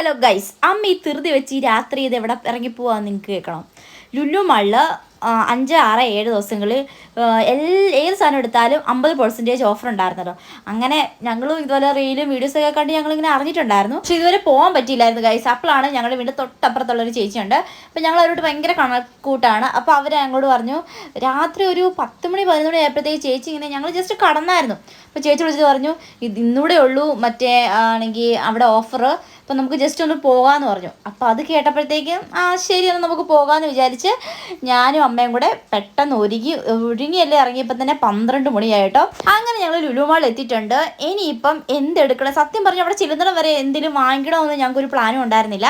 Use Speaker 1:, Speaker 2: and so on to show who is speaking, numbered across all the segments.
Speaker 1: Hello guys അമ്മ ഈ ധൃതി വെച്ച് ഈ രാത്രി ഇത് എവിടെ ഇറങ്ങി പോവാന്ന് നിങ്ങൾക്ക് കേൾക്കണം. ലുലു മള്ള് അഞ്ച് ആറ് ഏഴ് ദിവസങ്ങളിൽ എല്ലാ ഏത് സാധനം എടുത്താലും അമ്പത് പെർസെന്റേജ് ഓഫർ ഉണ്ടായിരുന്നല്ലോ. അങ്ങനെ ഞങ്ങളും ഇതുപോലെ റീലും വീഡിയോസൊക്കെ കണ്ട് ഞങ്ങളിങ്ങനെ അറിഞ്ഞിട്ടുണ്ടായിരുന്നു. പക്ഷെ ഇതുവരെ പോകാൻ പറ്റിയില്ലായിരുന്നു ഗൈസ് അപ്പോഴാണ് ഞങ്ങളുടെ വീണ്ടും തൊട്ടപ്പുറത്തുള്ളൊരു ചേച്ചിയുണ്ട്. അപ്പോൾ ഞങ്ങൾ അവരോട് ഭയങ്കര കണക്കൂട്ടാണ്. അപ്പോൾ അവർ ഞങ്ങളോട് പറഞ്ഞു രാത്രി ഒരു പത്ത് മണി പതിനൊന്ന് മണി ആയപ്പോഴത്തേക്ക് ചേച്ചി ഇങ്ങനെ ഞങ്ങൾ ജസ്റ്റ് കടന്നായിരുന്നു. അപ്പോൾ ചേച്ചി വിളിച്ചിട്ട് പറഞ്ഞു ഇത് ഇന്നൂടെ ഉള്ളൂ. മറ്റേ ആണെങ്കിൽ അവിടെ ഓഫർ അപ്പോൾ നമുക്ക് ജസ്റ്റ് ഒന്ന് പോകാമെന്ന് പറഞ്ഞു. അപ്പോൾ അത് കേട്ടപ്പോഴത്തേക്കും ആ ശരി എന്നാൽ നമുക്ക് പോകാമെന്ന് വിചാരിച്ച് ഞാനും അമ്മയും കൂടെ പെട്ടെന്ന് ഒരുങ്ങി ഒരുങ്ങിയല്ലേ ഇറങ്ങിയപ്പോൾ തന്നെ പന്ത്രണ്ട് മണിയായിട്ടോ. അങ്ങനെ ഞങ്ങൾ ലുലുമാൾ എത്തിയിട്ടുണ്ട്. ഇനിയിപ്പം എന്തെടുക്കണം? സത്യം പറഞ്ഞു അവിടെ ചെല്ലുന്നിടം വരെ എന്തെങ്കിലും വാങ്ങിക്കണമെന്ന് ഞങ്ങൾക്കൊരു പ്ലാനും ഉണ്ടായിരുന്നില്ല.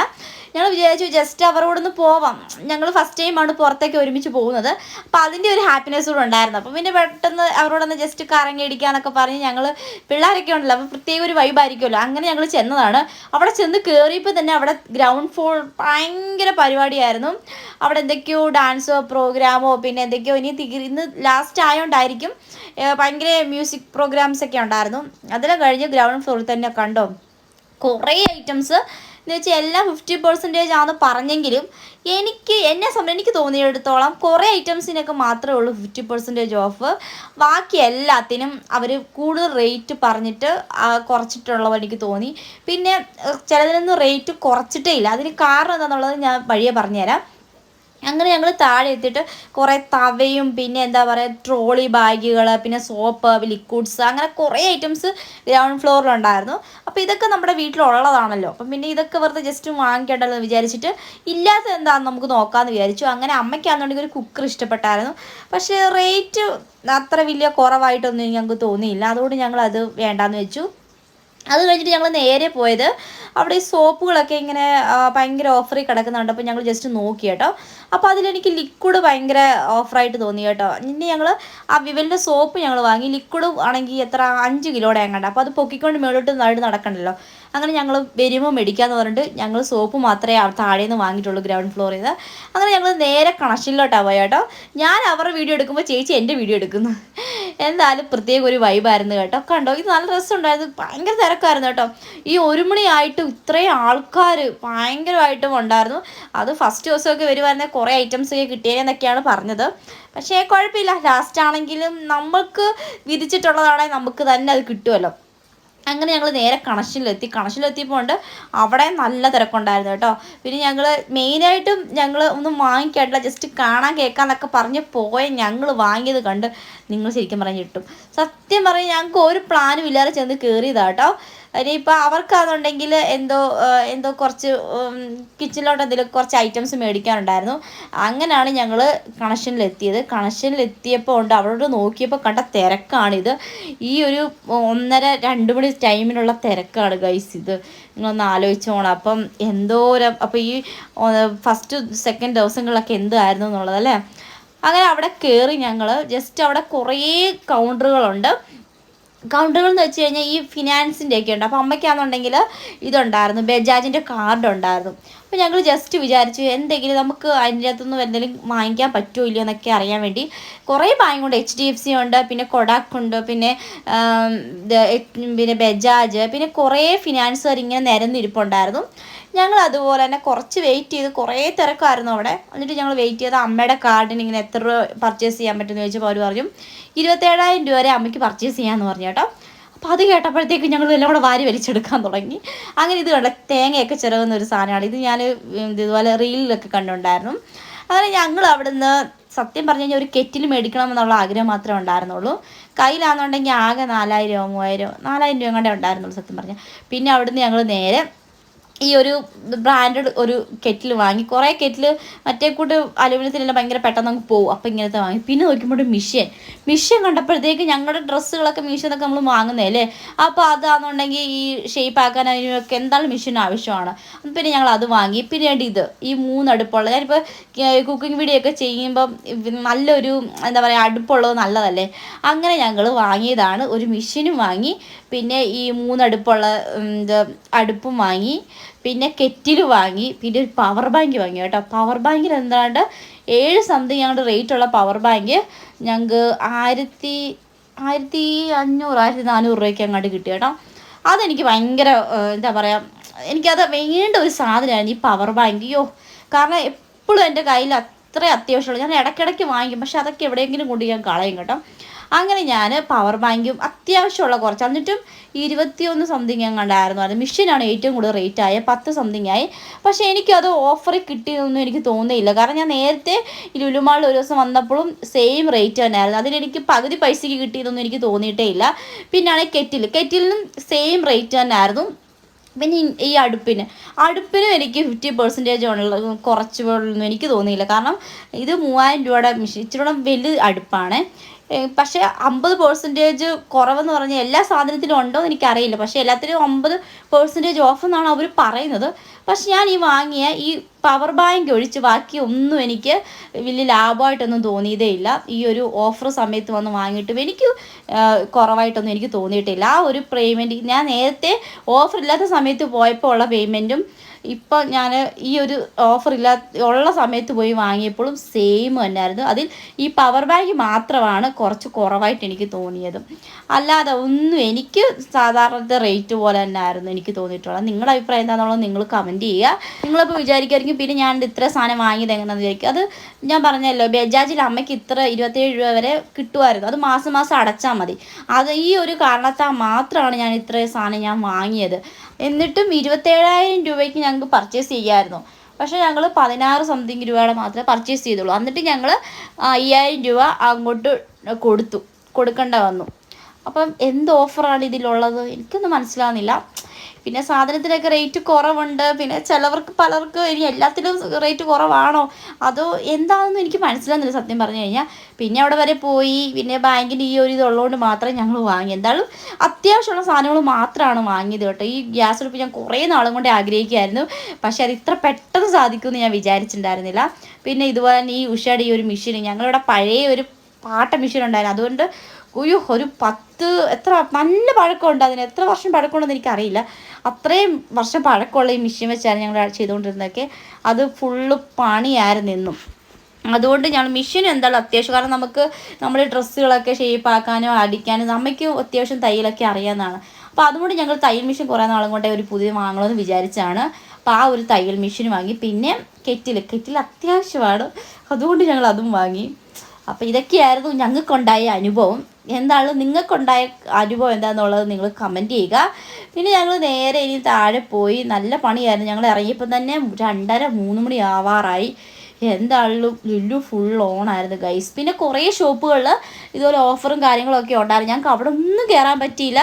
Speaker 1: ഞങ്ങൾ വിചാരിച്ചു ജസ്റ്റ് അവരോടൊന്ന് പോവാം. ഞങ്ങൾ ഫസ്റ്റ് ടൈമാണ് പുറത്തേക്ക് ഒരുമിച്ച് പോകുന്നത്. അപ്പോൾ അതിന്റെ ഒരു ഹാപ്പിനെസ് കൂടെ ഉണ്ടായിരുന്നു. അപ്പം പിന്നെ പെട്ടെന്ന് അവരോടൊന്ന് ജസ്റ്റ് കറങ്ങി അടിക്കാന്നൊക്കെ പറഞ്ഞ് ഞങ്ങൾ പിള്ളേരൊക്കെ ഉണ്ടല്ലോ അപ്പോൾ പ്രത്യേക ഒരു വൈബായിരിക്കുമല്ലോ അങ്ങനെ ഞങ്ങൾ ചെന്നതാണ്. അവിടെ ചെന്ന് കയറിയപ്പോൾ തന്നെ അവിടെ ഗ്രൗണ്ട് ഫ്ലോർ ഭയങ്കര പരിപാടിയായിരുന്നു. അവിടെ എന്തൊക്കെയോ ഡാൻസോ പ്രോഗ്രാമോ പിന്നെ എന്തൊക്കെയോ ഇനി ഇന്ന് ലാസ്റ്റ് ആയതുകൊണ്ടായിരിക്കും ഭയങ്കര മ്യൂസിക് പ്രോഗ്രാംസ് ഒക്കെ ഉണ്ടായിരുന്നു. അതെല്ലാം കഴിഞ്ഞ് ഗ്രൗണ്ട് ഫ്ലോറിൽ തന്നെ കണ്ടോ കുറേ ഐറ്റംസ് എന്ന് വെച്ചാൽ എല്ലാം ഫിഫ്റ്റി പെർസെന്റേജ് ആണെന്ന് പറഞ്ഞെങ്കിലും എനിക്ക് എന്നെ സംബന്ധിച്ച് എനിക്ക് തോന്നിയെടുത്തോളം കുറേ ഐറ്റംസിനൊക്കെ മാത്രമേ ഉള്ളൂ ഫിഫ്റ്റി പെർസെന്റേജ് ഓഫ് ബാക്കി എല്ലാത്തിനും അവർ കൂടുതൽ റേറ്റ് പറഞ്ഞിട്ട് കുറച്ചിട്ടുള്ളവ എനിക്ക് തോന്നി. പിന്നെ ചിലതിനൊന്നും റേറ്റ് കുറച്ചിട്ടേ ഇല്ല. അതിന് കാരണം എന്താണെന്നുള്ളത് ഞാൻ വഴിയെ പറഞ്ഞുതരാം. അങ്ങനെ ഞങ്ങൾ താഴെ എത്തിയിട്ട് കുറേ തവയും പിന്നെ എന്താ പറയുക ട്രോളി ബാഗുകൾ പിന്നെ സോപ്പ് ലിക്വിഡ്സ് അങ്ങനെ കുറേ ഐറ്റംസ് ഗ്രൗണ്ട് ഫ്ലോറിലുണ്ടായിരുന്നു അപ്പോൾ ഇതൊക്കെ നമ്മുടെ വീട്ടിലുള്ളതാണല്ലോ. അപ്പം പിന്നെ ഇതൊക്കെ വെറുതെ ജസ്റ്റ് വാങ്ങിക്കേണ്ടതെന്ന് എന്ന് വിചാരിച്ചിട്ട് ഇല്ലാത്ത എന്താണെന്ന് നമുക്ക് നോക്കാമെന്ന് വിചാരിച്ചു. അങ്ങനെ അമ്മയ്ക്കാണെന്നുണ്ടെങ്കിൽ ഒരു കുക്കർ ഇഷ്ടപ്പെട്ടായിരുന്നു. പക്ഷേ റേറ്റ് അത്ര വലിയ കുറവായിട്ടൊന്നും ഞങ്ങൾക്ക് തോന്നിയില്ല. അതുകൊണ്ട് ഞങ്ങൾ അത് വേണ്ടാന്ന് വെച്ചു. അത് കഴിഞ്ഞിട്ട് ഞങ്ങൾ നേരെ പോയത് അവിടെ ഈ സോപ്പുകളൊക്കെ ഇങ്ങനെ ഭയങ്കര ഓഫറിൽ കിടക്കുന്നുണ്ട്. അപ്പോൾ ഞങ്ങൾ ജസ്റ്റ് നോക്കി കേട്ടോ. അപ്പോൾ അതിലെനിക്ക് ലിക്വിഡ് ഭയങ്കര ഓഫറായിട്ട് തോന്നി കേട്ടോ. ഇനി ഞങ്ങൾ ആ വിവലിന്റെ സോപ്പ് ഞങ്ങൾ വാങ്ങി. ലിക്വിഡ് ആണെങ്കിൽ എത്ര അഞ്ച് കിലോയുടെ എങ്ങാണ്ട്. അപ്പോൾ അത് പൊക്കിക്കൊണ്ട് മേളിട്ട് നാട് നടക്കണ്ടല്ലോ. അങ്ങനെ ഞങ്ങൾ വരുമ്പോൾ മേടിക്കാന്ന് പറഞ്ഞിട്ട് ഞങ്ങൾ സോപ്പ് മാത്രമേ താഴെ നിന്ന് വാങ്ങിയിട്ടുള്ളൂ ഗ്രൗണ്ട് ഫ്ലോറിൽ നിന്ന് അങ്ങനെ ഞങ്ങൾ നേരെ കണക്ഷനിലോട്ടാണ് പോയ കേട്ടോ. ഞാൻ അവരുടെ വീഡിയോ എടുക്കുമ്പോൾ ചേച്ചി എന്റെ വീഡിയോ എടുക്കുന്നു. എന്തായാലും പ്രത്യേക ഒരു വൈബായിരുന്നു കേട്ടോ. കണ്ടോ ഇത് നല്ല രസമുണ്ടായിരുന്നു. ഭയങ്കര തിരക്കായിരുന്നു കേട്ടോ. ഈ ഒരു മണിയായിട്ടും ഇത്രയും ആൾക്കാർ ഭയങ്കരമായിട്ടും ഉണ്ടായിരുന്നു. അത് ഫസ്റ്റ് ദിവസമൊക്കെ വരുവായിരുന്നെങ്കിൽ കുറേ ഐറ്റംസ് ഒക്കെ കിട്ടിയേന്നൊക്കെയാണ് പറഞ്ഞത്. പക്ഷേ കുഴപ്പമില്ല. ലാസ്റ്റ് ആണെങ്കിലും നമ്മൾക്ക് വിധിച്ചിട്ടുള്ളതാണെങ്കിൽ നമുക്ക് തന്നെ അത് കിട്ടുമല്ലോ അങ്ങനെ ഞങ്ങൾ നേരെ കണക്ഷനിലെത്തി. കണക്ഷനിലെത്തിയപ്പോൾ ഉണ്ട് അവിടെ നല്ല തിരക്കുണ്ടായിരുന്നു കേട്ടോ. പിന്നെ ഞങ്ങൾ മെയിനായിട്ടും ഞങ്ങൾ ഒന്നും വാങ്ങിക്കാട്ടില്ല ജസ്റ്റ് കാണാൻ കേൾക്കാന്നൊക്കെ പറഞ്ഞ് പോയ ഞങ്ങൾ വാങ്ങിയത് കണ്ട് നിങ്ങൾ ശരിക്കും പറഞ്ഞ് കിട്ടും സത്യം പറഞ്ഞ് ഞങ്ങൾക്ക് ഒരു പ്ലാനും ഇല്ലാതെ ചെന്ന് കയറിയതാട്ടോ ഇനിയിപ്പോൾ അവർക്കാണെന്നുണ്ടെങ്കിൽ എന്തോ എന്തോ കുറച്ച് കിച്ചണിലോട്ട് എന്തെങ്കിലും കുറച്ച് ഐറ്റംസ് മേടിക്കാനുണ്ടായിരുന്നു. അങ്ങനെയാണ് ഞങ്ങൾ കണക്ഷനിലെത്തിയത് കണക്ഷനിലെത്തിയപ്പോൾ ഉണ്ട് അവരോട് നോക്കിയപ്പോൾ കണ്ട തിരക്കാണിത്. ഈ ഒരു ഒന്നര രണ്ട് മണി ടൈമിനുള്ള തിരക്കാണ് ഗൈസ് ഇത്. നിങ്ങളൊന്ന് ആലോചിച്ചോണം. അപ്പം എന്തോരം അപ്പം ഈ ഫസ്റ്റ് സെക്കൻഡ് ദിവസങ്ങളിലൊക്കെ എന്തായിരുന്നു എന്നുള്ളതല്ലേ അങ്ങനെ അവിടെ കയറി ഞങ്ങൾ ജസ്റ്റ് അവിടെ കുറേ കൗണ്ടറുകളുണ്ട് കൗണ്ടറുകൾ എന്ന് വെച്ച് കഴിഞ്ഞാൽ ഈ ഫിനാൻസിന്റെ ഒക്കെ ഉണ്ട്. അപ്പോൾ അമ്മയ്ക്കാണെന്നുണ്ടെങ്കിൽ ഇതുണ്ടായിരുന്നു. ബജാജിന്റെ കാർഡ് ഉണ്ടായിരുന്നു. അപ്പോൾ ഞങ്ങൾ ജസ്റ്റ് വിചാരിച്ചു എന്തെങ്കിലും നമുക്ക് അതിന്റെ അകത്തുനിന്ന് എന്തെങ്കിലും വാങ്ങിക്കാൻ പറ്റുമോ ഇല്ലയോ എന്നൊക്കെ അറിയാൻ വേണ്ടി കുറേ ബാങ്ക് ഉണ്ട്. എച്ച് ഡി എഫ് സി ഉണ്ട് പിന്നെ കൊടാക്ക് ഉണ്ട് പിന്നെ പിന്നെ ബജാജ് പിന്നെ കുറേ ഫിനാൻസുകാർ ഇങ്ങനെ നിരന്നിരിപ്പുണ്ടായിരുന്നു. ഞങ്ങൾ അതുപോലെ തന്നെ കുറച്ച് വെയിറ്റ് ചെയ്ത് കുറേ തിരക്കായിരുന്നു അവിടെ. എന്നിട്ട് ഞങ്ങൾ വെയിറ്റ് ചെയ്ത് അമ്മയുടെ കാർഡിന് ഇങ്ങനെ എത്ര രൂപ പർച്ചേസ് ചെയ്യാൻ പറ്റുമെന്ന് ചോദിച്ചപ്പോൾ അവർ പറഞ്ഞു ഇരുപത്തേഴായിരം രൂപ വരെ അമ്മയ്ക്ക് പർച്ചേസ് ചെയ്യാമെന്ന് പറഞ്ഞു കേട്ടോ. അപ്പോൾ അത് കേട്ടപ്പോഴത്തേക്ക് ഞങ്ങൾ എല്ലാം കൂടെ വാരി വലിച്ചെടുക്കാൻ തുടങ്ങി. അങ്ങനെ ഇത് കണ്ട തേങ്ങയൊക്കെ ചിറകുന്ന ഒരു സാധനമാണ്. ഇത് ഞാൻ ഇതുപോലെ റീലിലൊക്കെ കണ്ടുണ്ടായിരുന്നു അങ്ങനെ ഞങ്ങൾ അവിടുന്ന് സത്യം പറഞ്ഞു കഴിഞ്ഞാൽ ഒരു കെറ്റിൽ മേടിക്കണം എന്നുള്ള ആഗ്രഹം മാത്രമേ ഉണ്ടായിരുന്നുള്ളൂ. കയ്യിലാണെന്നുണ്ടെങ്കിൽ ആകെ നാലായിരമോ മൂവായിരമോ നാലായിരം രൂപ കണ്ടേ ഉണ്ടായിരുന്നുള്ളൂ സത്യം പറഞ്ഞാൽ. പിന്നെ അവിടുന്ന് ഞങ്ങൾ നേരെ ഈ ഒരു ബ്രാൻഡഡ് ഒരു കെറ്റിൽ വാങ്ങി. കുറേ കെറ്റിൽ മറ്റേ കൂട്ട് അലുമിനിയത്തിലെല്ലാം ഭയങ്കര പെട്ടെന്ന് അങ്ങ് പോകും അപ്പം ഇങ്ങനത്തെ വാങ്ങി. പിന്നെ നോക്കുമ്പോൾ മിഷ്യൻ മിഷ്യൻ കണ്ടപ്പോഴത്തേക്ക് ഞങ്ങളുടെ ഡ്രസ്സുകളൊക്കെ മീഷോന്നൊക്കെ നമ്മൾ വാങ്ങുന്നതല്ലേ അപ്പോൾ അതാണെന്നുണ്ടെങ്കിൽ ഈ ഷേപ്പ് ആക്കാൻ അതിനൊക്കെ എന്തായാലും മിഷ്യൻ ആവശ്യമാണ്? പിന്നെ ഞങ്ങൾ അത് വാങ്ങി. പിന്നീട് ഇത് ഈ മൂന്ന് അടുപ്പുള്ള ഞാനിപ്പോൾ കുക്കിംഗ് വീഡിയോ ഒക്കെ ചെയ്യുമ്പം നല്ലൊരു എന്താ പറയുക അടുപ്പുള്ളത് നല്ലതല്ലേ? അങ്ങനെ ഞങ്ങൾ വാങ്ങിയതാണ്. ഒരു മിഷ്യനും വാങ്ങി. പിന്നെ ഈ മൂന്നടുപ്പുള്ള അടുപ്പും വാങ്ങി. പിന്നെ കെറ്റിൽ വാങ്ങി പിന്നെ ഒരു പവർ ബാങ്ക് വാങ്ങി കേട്ടോ. പവർ ബാങ്കിൽ എന്താണ്ട് ഏഴ് സംതിങ് ഞങ്ങളുടെ റേറ്റ് ഉള്ള പവർ ബാങ്ക് ഞങ്ങൾക്ക് ആയിരത്തി ആയിരത്തി അഞ്ഞൂറ് ആയിരത്തി നാനൂറ് രൂപയ്ക്ക് അങ്ങോട്ട് കിട്ടി കേട്ടോ. അതെനിക്ക് ഭയങ്കര എന്താ പറയുക എനിക്കത് വേണ്ട ഒരു സാധനമാണ് ഈ പവർ ബാങ്ക് യോ കാരണം എപ്പോഴും എന്റെ കയ്യിൽ അത്ര അത്യാവശ്യമുള്ളൂ. ഞാൻ ഇടയ്ക്കിടയ്ക്ക് വാങ്ങിക്കും പക്ഷെ അതൊക്കെ എവിടെയെങ്കിലും കൊണ്ട് ഞാൻ കളയും കേട്ടോ. അങ്ങനെ ഞാൻ പവർ ബാങ്കും അത്യാവശ്യമുള്ള കുറച്ച് എന്നിട്ടും ഇരുപത്തിയൊന്ന് സംതിങ് കണ്ടായിരുന്നു. അത് മെഷീനാണ് ഏറ്റവും കൂടുതൽ റേറ്റ് ആയ പത്ത് സംതിങ് ആയി. പക്ഷേ എനിക്കത് ഓഫർ കിട്ടിയതൊന്നും എനിക്ക് തോന്നിയില്ല കാരണം ഞാൻ നേരത്തെ ലുലുമാളിൽ ഒരു ദിവസം വന്നപ്പോഴും സെയിം റേറ്റ് തന്നെയായിരുന്നു. അതിലെനിക്ക് പകുതി പൈസയ്ക്ക് കിട്ടിയതൊന്നും എനിക്ക് തോന്നിയിട്ടേ ഇല്ല. പിന്നാണ് കെറ്റിൽ. കെറ്റിലിനും സെയിം റേറ്റ് തന്നെയായിരുന്നു. പിന്നെ ഈ അടുപ്പിന്. അടുപ്പിനും എനിക്ക് ഫിഫ്റ്റി പെർസെന്റേജ് കുറച്ച് എനിക്ക് തോന്നിയില്ല. കാരണം ഇത് മൂവായിരം രൂപയുടെ മെഷീൻ ഇച്ചിരി വലിയ അടുപ്പാണ്. പക്ഷേ അമ്പത് പെർസെന്റേജ് കുറവെന്ന് പറഞ്ഞാൽ എല്ലാ സാധനത്തിലും ഉണ്ടോ എന്ന് എനിക്കറിയില്ല. പക്ഷേ എല്ലാത്തിലും അമ്പത് പെർസെന്റേജ് ഓഫ് എന്നാണ് അവർ പറയുന്നത്. പക്ഷെ ഞാൻ ഈ വാങ്ങിയ ഈ പവർ ബാങ്ക് ഒഴിച്ച് ബാക്കി ഒന്നും എനിക്ക് വലിയ ലാഭമായിട്ടൊന്നും തോന്നിയതേ ഇല്ല ഈ ഒരു ഓഫർ സമയത്ത് വന്ന് വാങ്ങിയിട്ടും എനിക്ക് കുറവായിട്ടൊന്നും എനിക്ക് തോന്നിയിട്ടില്ല. ആ ഒരു പേയ്മെന്റ് ഞാൻ നേരത്തെ ഓഫർ ഇല്ലാത്ത സമയത്ത് പോയപ്പോൾ ഉള്ള പേയ്മെന്റും ഇപ്പോൾ ഞാൻ ഈ ഒരു ഓഫർ ഇല്ലാ ഉള്ള സമയത്ത് പോയി വാങ്ങിയപ്പോഴും സെയിം തന്നെയായിരുന്നു. അതിൽ ഈ പവർ ബാങ്ക് മാത്രമാണ് കുറച്ച് കുറവായിട്ട് എനിക്ക് തോന്നിയത്. അല്ലാതെ ഒന്നും എനിക്ക് സാധാരണത്തെ റേറ്റ് പോലെ തന്നെ ആയിരുന്നു എനിക്ക് തോന്നിയിട്ടുള്ളത്. നിങ്ങളുടെ അഭിപ്രായം എന്താണെന്നുള്ളത് നിങ്ങൾ കമന്റ് ചെയ്യുക. നിങ്ങളിപ്പോൾ വിചാരിക്കുമായിരിക്കും പിന്നെ ഞാൻ ഇത്ര സാധനം വാങ്ങിയത് എങ്ങനെയാണെന്ന് വിചാരിക്കും. അത് ഞാൻ പറഞ്ഞല്ലോ ബജാജിൽ അമ്മയ്ക്ക് ഇത്ര ഇരുപത്തേഴ് രൂപ വരെ കിട്ടുമായിരുന്നു. അത് മാസം മാസം അടച്ചാൽ മതി. അത് ഈ ഒരു കാരണത്താൽ മാത്രമാണ് ഞാൻ ഇത്ര സാധനം ഞാൻ വാങ്ങിയത്. എന്നിട്ടും ഇരുപത്തേഴായിരം രൂപയ്ക്ക് ഞങ്ങൾക്ക് പർച്ചേസ് ചെയ്യാമായിരുന്നു പക്ഷേ ഞങ്ങൾ പതിനാറ് സംതിങ് രൂപയുടെ മാത്രമേ പർച്ചേസ് ചെയ്തുള്ളൂ. എന്നിട്ട് ഞങ്ങൾ അയ്യായിരം രൂപ അങ്ങോട്ട് കൊടുത്തു. കൊടുക്കേണ്ട വന്നു. അപ്പം എന്ത് ഓഫറാണ് ഇതിലുള്ളത്? എനിക്കൊന്നും മനസ്സിലാവുന്നില്ല. പിന്നെ സാധനത്തിനൊക്കെ റേറ്റ് കുറവുണ്ട്. പിന്നെ ചിലവർക്ക് പലർക്ക് ഇനി എല്ലാത്തിലും റേറ്റ് കുറവാണോ? അതോ എന്താണെന്ന് എനിക്ക് മനസ്സിലാകുന്നില്ല സത്യം പറഞ്ഞു കഴിഞ്ഞാൽ പിന്നെ അവിടെ വരെ പോയി. പിന്നെ ബാങ്കിന്റെ ഈ ഒരു ഇതുള്ളതുകൊണ്ട് മാത്രമേ ഞങ്ങൾ വാങ്ങി. എന്തായാലും അത്യാവശ്യമുള്ള സാധനങ്ങൾ മാത്രമാണ് വാങ്ങിയത് കേട്ടോ. ഈ ഗ്യാസ് അടുപ്പ് ഞാൻ കുറേ നാളും കൊണ്ട് ആഗ്രഹിക്കുമായിരുന്നു പക്ഷേ അത് ഇത്ര പെട്ടെന്ന് സാധിക്കുമെന്ന് ഞാൻ വിചാരിച്ചിട്ടുണ്ടായിരുന്നില്ല. പിന്നെ ഇതുപോലെ തന്നെ ഈ ഉഷയുടെ ഈ ഒരു മെഷീൻ ഞങ്ങളിവിടെ പഴയ ഒരു പാട്ട മെഷീൻ ഉണ്ടായിരുന്നു. അതുകൊണ്ട് ഉയ്യോ ഒരു പത്ത് എത്ര നല്ല പഴക്കമുണ്ട് അതിന്. എത്ര വർഷം പഴക്കമുണ്ടെന്ന് എനിക്കറിയില്ല. അത്രയും വർഷം പഴക്കമുള്ള ഈ മെഷീൻ വെച്ചാണ് ഞങ്ങൾ ചെയ്തുകൊണ്ടിരുന്നതൊക്കെ. അത് ഫുള്ള് പണിയായിരുന്നു എന്നും അതുകൊണ്ട് ഞങ്ങൾ മെഷീൻ എന്താണ് അത്യാവശ്യം. കാരണം നമുക്ക് നമ്മുടെ ഡ്രസ്സുകളൊക്കെ ഷേപ്പാക്കാനോ അടിക്കാനോ നമുക്ക് അത്യാവശ്യം തയ്യലൊക്കെ അറിയാവുന്നതാണ്. അപ്പോൾ അതുകൊണ്ട് ഞങ്ങൾ തയ്യൽ മെഷീൻ കുറേ നാളും കൊണ്ടേ ഒരു പുതിയ വാങ്ങണമെന്ന് വിചാരിച്ചാണ് അപ്പോൾ ആ ഒരു തയ്യൽ മെഷീൻ വാങ്ങി. പിന്നെ കെറ്റിൽ കെറ്റിൽ അത്യാവശ്യമാണ്. അതുകൊണ്ട് ഞങ്ങൾ അതും വാങ്ങി. അപ്പോൾ ഇതൊക്കെയായിരുന്നു ഞങ്ങൾക്കുണ്ടായ അനുഭവം. എന്താണ് നിങ്ങൾക്കുണ്ടായ അനുഭവം എന്താണെന്നുള്ളത് നിങ്ങൾ കമന്റ് ചെയ്യുക. പിന്നെ ഞങ്ങൾ നേരെ ഇനി താഴെ പോയി നല്ല പണിയായിരുന്നു. ഞങ്ങൾ ഇറങ്ങിയപ്പോൾ തന്നെ രണ്ടര മൂന്ന് മണി ആവാറായി. എന്താണെങ്കിലും ലുല്ലു ഫുൾ ഓണായിരുന്നു ഗൈസ് പിന്നെ കുറേ ഷോപ്പുകളിൽ ഇതുപോലെ ഓഫറും കാര്യങ്ങളൊക്കെ ഉണ്ടായിരുന്നു. ഞങ്ങൾക്ക് അവിടെ ഒന്നും കയറാൻ പറ്റിയില്ല.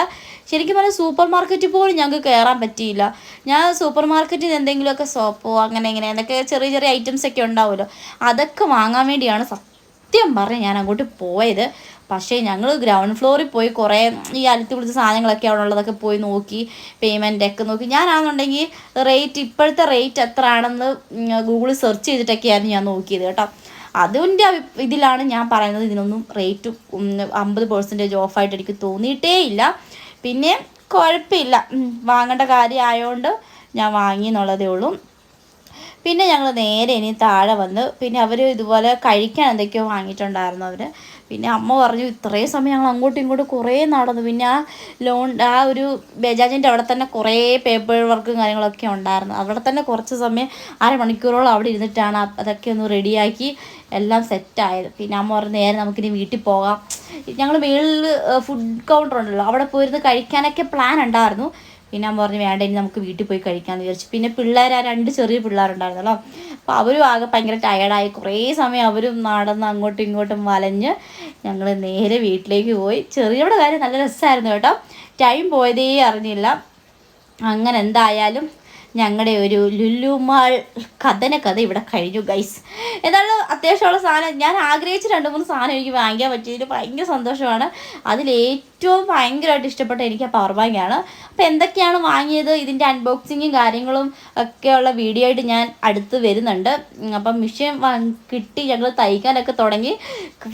Speaker 1: ശരിക്കും പറഞ്ഞാൽ സൂപ്പർ മാർക്കറ്റിൽ പോലും ഞങ്ങൾക്ക് കയറാൻ പറ്റിയില്ല. ഞാൻ സൂപ്പർ മാർക്കറ്റിൽ എന്തെങ്കിലുമൊക്കെ സോപ്പോ അങ്ങനെ ഇങ്ങനെ എന്തൊക്കെ ചെറിയ ചെറിയ ഐറ്റംസ് ഒക്കെ ഉണ്ടാവുമല്ലോ. അതൊക്കെ വാങ്ങാൻ വേണ്ടിയാണ് സത്യം പറഞ്ഞ് ഞാൻ അങ്ങോട്ട് പോയത്. പക്ഷേ ഞങ്ങൾ ഗ്രൗണ്ട് ഫ്ലോറിൽ പോയി കുറേ ഈ അലത്തി പിടിച്ച സാധനങ്ങളൊക്കെ അവിടെ ഉള്ളതൊക്കെ പോയി നോക്കി പേയ്മെന്റൊക്കെ നോക്കി. ഞാനാണെന്നുണ്ടെങ്കിൽ റേറ്റ് ഇപ്പോഴത്തെ റേറ്റ് എത്ര ആണെന്ന് ഗൂഗിളിൽ സെർച്ച് ചെയ്തിട്ടൊക്കെയായിരുന്നു ഞാൻ നോക്കിയത് കേട്ടോ. അതിന്റെ ഇതിലാണ് ഞാൻ പറയുന്നത് ഇതിനൊന്നും റേറ്റ് അമ്പത് പെർസെന്റേജ് ഓഫായിട്ട് എനിക്ക് തോന്നിയിട്ടേ ഇല്ല. പിന്നെ കുഴപ്പമില്ല. വാങ്ങേണ്ട കാര്യമായതുകൊണ്ട് ഞാൻ വാങ്ങി എന്നുള്ളതേ ഉള്ളൂ. പിന്നെ ഞങ്ങൾ നേരെ ഇനി താഴെ വന്ന് പിന്നെ അവർ ഇതുപോലെ കഴിക്കാൻ എന്തൊക്കെയോ വാങ്ങിയിട്ടുണ്ടായിരുന്നു അവർ പിന്നെ അമ്മ പറഞ്ഞു ഇത്രയും സമയം ഞങ്ങൾ അങ്ങോട്ടും ഇങ്ങോട്ടും കുറേ നടന്നു. പിന്നെ ആ ലോൺ ആ ഒരു ബജാജിന്റെ അവിടെ തന്നെ കുറേ പേപ്പർ വർക്കും കാര്യങ്ങളൊക്കെ ഉണ്ടായിരുന്നു. അവിടെ തന്നെ കുറച്ച് സമയം അരമണിക്കൂറോളം അവിടെ ഇരുന്നിട്ടാണ് അതൊക്കെ ഒന്ന് റെഡിയാക്കി എല്ലാം സെറ്റായത് പിന്നെ അമ്മ പറഞ്ഞു നേരെ നമുക്കിനി വീട്ടിൽ പോകാം. ഞങ്ങൾ മേളിൽ ഫുഡ് കൗണ്ടർ ഉണ്ടല്ലോ അവിടെ പോയിരുന്ന് കഴിക്കാനൊക്കെ പ്ലാൻ ഉണ്ടായിരുന്നു. പിന്നെ അമ്മ പറഞ്ഞു വേണ്ട ഇനി നമുക്ക് വീട്ടിൽ പോയി കഴിക്കാമെന്ന് വിചാരിച്ചു. പിന്നെ പിള്ളേർ ആ രണ്ട് ചെറിയ പിള്ളേരുണ്ടായിരുന്നല്ലോ അപ്പോൾ അവരും ആകെ ഭയങ്കര ടയർഡായി കുറേ സമയം അവരും നടന്ന് അങ്ങോട്ടും ഇങ്ങോട്ടും വലഞ്ഞ് ഞങ്ങൾ നേരെ വീട്ടിലേക്ക് പോയി. ചെറിയവിടെ കാര്യം നല്ല രസമായിരുന്നു കേട്ടോ. ടൈം പോയതേ അറിഞ്ഞില്ല. അങ്ങനെ എന്തായാലും ഞങ്ങളുടെ ഒരു ലുല്ലുമാൾ കഥന കഥ ഇവിടെ കഴിഞ്ഞു ഗൈസ് എന്തായാലും അത്യാവശ്യമുള്ള സാധനം. ഞാൻ ആഗ്രഹിച്ച രണ്ട് മൂന്ന് സാധനം എനിക്ക് വാങ്ങിക്കാൻ പറ്റിയതിൽ ഭയങ്കര സന്തോഷമാണ്. അതിൽ ഏറ്റവും ഭയങ്കരമായിട്ട് ഇഷ്ടപ്പെട്ട എനിക്ക് ആ പവർ ബാങ്കാണ് അപ്പോൾ എന്തൊക്കെയാണ് വാങ്ങിയത്? ഇതിന്റെ അൺബോക്സിങ്ങും കാര്യങ്ങളും ഒക്കെയുള്ള വീഡിയോ ആയിട്ട് ഞാൻ അടുത്ത് വരുന്നുണ്ട്. അപ്പം മിഷ്യൻ കിട്ടി. ഞങ്ങൾ തയ്ക്കാനൊക്കെ തുടങ്ങി.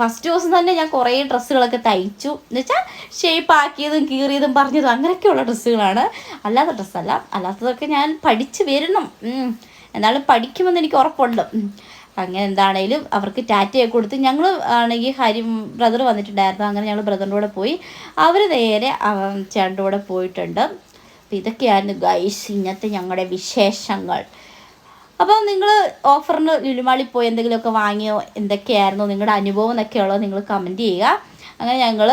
Speaker 1: ഫസ്റ്റ് ദിവസം തന്നെ ഞാൻ കുറേ ഡ്രസ്സുകളൊക്കെ തയ്ച്ചു. എന്ന് വെച്ചാൽ ഷേപ്പ് ആക്കിയതും കീറിയതും പറഞ്ഞതും അങ്ങനെയൊക്കെയുള്ള ഡ്രസ്സുകളാണ്. അല്ലാത്ത ഡ്രസ്സല്ല അല്ലാത്തതൊക്കെ ഞാൻ പഠിച്ച് വരണം. എന്നാലും പഠിക്കുമെന്ന് എനിക്ക് ഉറപ്പുണ്ട്. അങ്ങനെ എന്താണേലും അവർക്ക് ടാറ്റയൊക്കെ കൊടുത്ത് ഞങ്ങൾ ആണെങ്കിൽ ഹരി ബ്രദർ വന്നിട്ടുണ്ടായിരുന്നു. അങ്ങനെ ഞങ്ങൾ ബ്രദറിന്റെ കൂടെ പോയി. അവർ നേരെ ചേട്ടന്റെ കൂടെ പോയിട്ടുണ്ട്. അപ്പോൾ ഇതൊക്കെയായിരുന്നു ഗൈസ് ഇന്നത്തെ ഞങ്ങളുടെ വിശേഷങ്ങൾ. അപ്പോൾ നിങ്ങൾ ഓഫറിന് ലുലുമാളി പോയി എന്തെങ്കിലുമൊക്കെ വാങ്ങിയോ? എന്തൊക്കെയായിരുന്നു? നിങ്ങളുടെ അനുഭവം എന്നൊക്കെ ഉള്ളത് നിങ്ങൾ കമന്റ് ചെയ്യുക. അങ്ങനെ ഞങ്ങൾ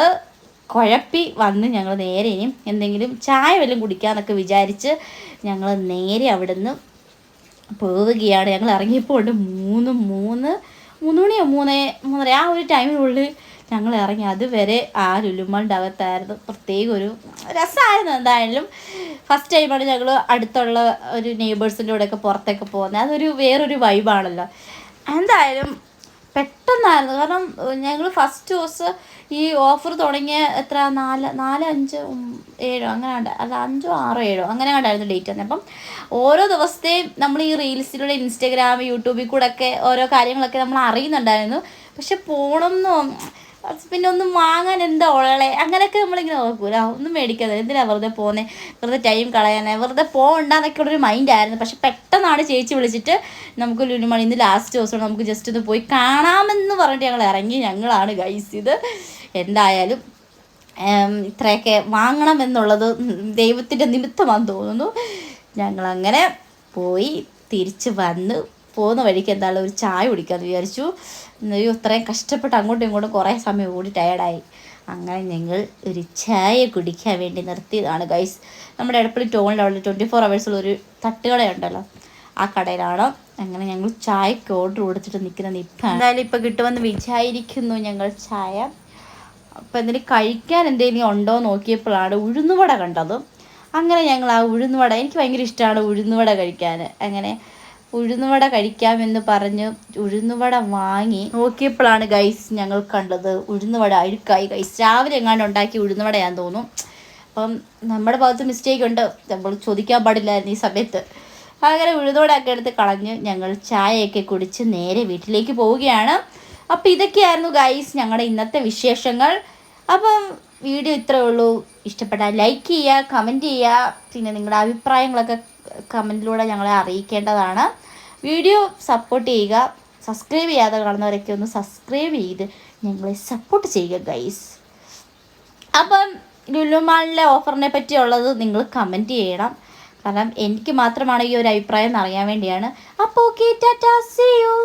Speaker 1: കുഴപ്പി വന്ന് ഞങ്ങൾ നേരെ ഇനിയും എന്തെങ്കിലും ചായ വല്ലതും കുടിക്കാമെന്നൊക്കെ വിചാരിച്ച് ഞങ്ങൾ നേരെ അവിടുന്ന് പോവുകയാണ് ഞങ്ങൾ ഇറങ്ങിയപ്പോൾ ഉണ്ട് മൂന്ന് മൂന്ന് മൂന്ന് മണിയോ മൂന്നേ മൂന്നര ആ ഒരു ടൈമിനുള്ളിൽ ഞങ്ങൾ ഇറങ്ങി. അതുവരെ ആ ലുലുമാളിന്റെ അകത്തായിരുന്നു. പ്രത്യേക ഒരു രസമായിരുന്നു എന്തായാലും. ഫസ്റ്റ് ടൈമാണ് ഞങ്ങൾ അടുത്തുള്ള ഒരു നെയ്ബേഴ്സിന്റെ കൂടെയൊക്കെ പുറത്തൊക്കെ പോകുന്നത്. അതൊരു വേറൊരു വൈബാണല്ലോ എന്തായാലും പെട്ടെന്നായിരുന്നു. കാരണം ഞങ്ങൾ ഫസ്റ്റ് ഡോസ് ഈ ഓഫർ തുടങ്ങിയ എത്ര നാല് നാല് അഞ്ച് ഏഴോ അങ്ങനെ കണ്ട അല്ല അഞ്ചോ ആറോ ഏഴോ അങ്ങനെ കണ്ടായിരുന്നു ഡേറ്റ് തന്നെ. അപ്പം ഓരോ ദിവസത്തെയും നമ്മൾ ഈ റീൽസിലൂടെ ഇൻസ്റ്റഗ്രാം യൂട്യൂബിൽ കൂടെ ഒക്കെ ഓരോ കാര്യങ്ങളൊക്കെ നമ്മൾ അറിയുന്നുണ്ടായിരുന്നു. പക്ഷെ പോകണമെന്നോ അത് പിന്നെ ഒന്നും വാങ്ങാൻ എന്താ ഉള്ളേ? അങ്ങനെയൊക്കെ നമ്മളിങ്ങനെ ഓർക്കൂല ഒന്നും മേടിക്കാതെ എന്തിനാ വെറുതെ പോകുന്നത് വെറുതെ ടൈം കളയാനേ? വെറുതെ പോകണ്ടെന്നൊക്കെ ഉള്ളൊരു മൈൻഡായിരുന്നു പക്ഷെ പെട്ടെന്നാണ് ചേച്ചി വിളിച്ചിട്ട് നമുക്ക് ലുലുമണി ഇന്ന് ലാസ്റ്റ് ദിവസമാണ്. നമുക്ക് ജസ്റ്റ് ഒന്ന് പോയി കാണാമെന്ന് പറഞ്ഞിട്ട് ഞങ്ങൾ ഇറങ്ങി. ഞങ്ങളാണ് ഗൈസ് ഇത്. എന്തായാലും ഇത്രയൊക്കെ വാങ്ങണം എന്നുള്ളത് ദൈവത്തിന്റെ നിമിത്തമാണെന്ന് തോന്നുന്നു. ഞങ്ങളങ്ങനെ പോയി തിരിച്ച് വന്ന് പോകുന്ന വഴിക്ക് എന്താണ് ഒരു ചായ കുടിക്കാമെന്ന് വിചാരിച്ചു. അയ്യോ ഇത്രയും കഷ്ടപ്പെട്ട് അങ്ങോട്ടും ഇങ്ങോട്ടും കുറേ സമയം ഓടി ടയർഡായി അങ്ങനെ ഞങ്ങൾ ഒരു ചായ കുടിക്കാൻ വേണ്ടി നിർത്തിയതാണ് ഗൈസ് നമ്മുടെ എടപ്പള്ളി ടോണിന്റെ അവിടെ ട്വന്റി ഫോർ അവേഴ്സുള്ള ഒരു തട്ടുകടയുണ്ടല്ലോ. ആ കടയിലാണ് അങ്ങനെ ഞങ്ങൾ ചായക്ക് ഓർഡർ കൊടുത്തിട്ട് നിൽക്കുന്ന ഇപ്പം. എന്തായാലും ഇപ്പോൾ കിട്ടുമെന്ന് വിചാരിക്കുന്നു ഞങ്ങൾ ചായ. അപ്പം എന്തെങ്കിലും കഴിക്കാൻ എന്തെങ്കിലും ഉണ്ടോ നോക്കിയപ്പോഴാണ് ഉഴുന്നുവട കണ്ടത്. അങ്ങനെ ഞങ്ങൾ ആ ഉഴുന്നുവട എനിക്ക് ഭയങ്കര ഇഷ്ടമാണ് ഉഴുന്നുവട കഴിക്കാൻ. അങ്ങനെ ഉഴുന്നുവട കഴിക്കാമെന്ന് പറഞ്ഞ് ഉഴുന്നുവട വാങ്ങി നോക്കിയപ്പോഴാണ് ഗൈസ് ഞങ്ങൾ കണ്ടത് ഉഴുന്നുവട അഴുക്കായി. ഗൈസ് രാവിലെ എങ്ങാണ്ട് ഉണ്ടാക്കി ഉഴുന്നുവടയാന്ന് തോന്നും അപ്പം നമ്മുടെ ഭാഗത്ത് മിസ്റ്റേക്ക് ഉണ്ട്. നമ്മൾ ചോദിക്കാൻ പാടില്ലായിരുന്നു ഈ സമയത്ത്. അങ്ങനെ ഉഴുതോടൊക്കെ എടുത്ത് കളഞ്ഞ് ഞങ്ങൾ ചായയൊക്കെ കുടിച്ച് നേരെ വീട്ടിലേക്ക് പോവുകയാണ്. അപ്പം ഇതൊക്കെയായിരുന്നു ഗൈസ് ഞങ്ങളുടെ ഇന്നത്തെ വിശേഷങ്ങൾ. അപ്പം വീഡിയോ ഇത്രയേ ഉള്ളൂ. ഇഷ്ടപ്പെട്ടാൽ ലൈക്ക് ചെയ്യുക കമന്റ് ചെയ്യുക. പിന്നെ നിങ്ങളുടെ അഭിപ്രായങ്ങളൊക്കെ കമന്റിലൂടെ ഞങ്ങളെ അറിയിക്കേണ്ടതാണ്. വീഡിയോ സപ്പോർട്ട് ചെയ്യുക. സബ്സ്ക്രൈബ് ചെയ്യാതെ കാണുന്നവരൊക്കെ ഒന്ന് സബ്സ്ക്രൈബ് ചെയ്ത് ഞങ്ങളെ സപ്പോർട്ട് ചെയ്യുക ഗൈസ് അപ്പം ലുലുമാളിലെ ഓഫറിനെ പറ്റിയുള്ളത് നിങ്ങൾ കമന്റ് ചെയ്യണം. കാരണം എനിക്ക് മാത്രമാണ് ഈ ഒരു അഭിപ്രായം എന്ന് അറിയാൻ വേണ്ടിയാണ്. അപ്പോൾ ഓക്കെ ടാറ്റാ സി യു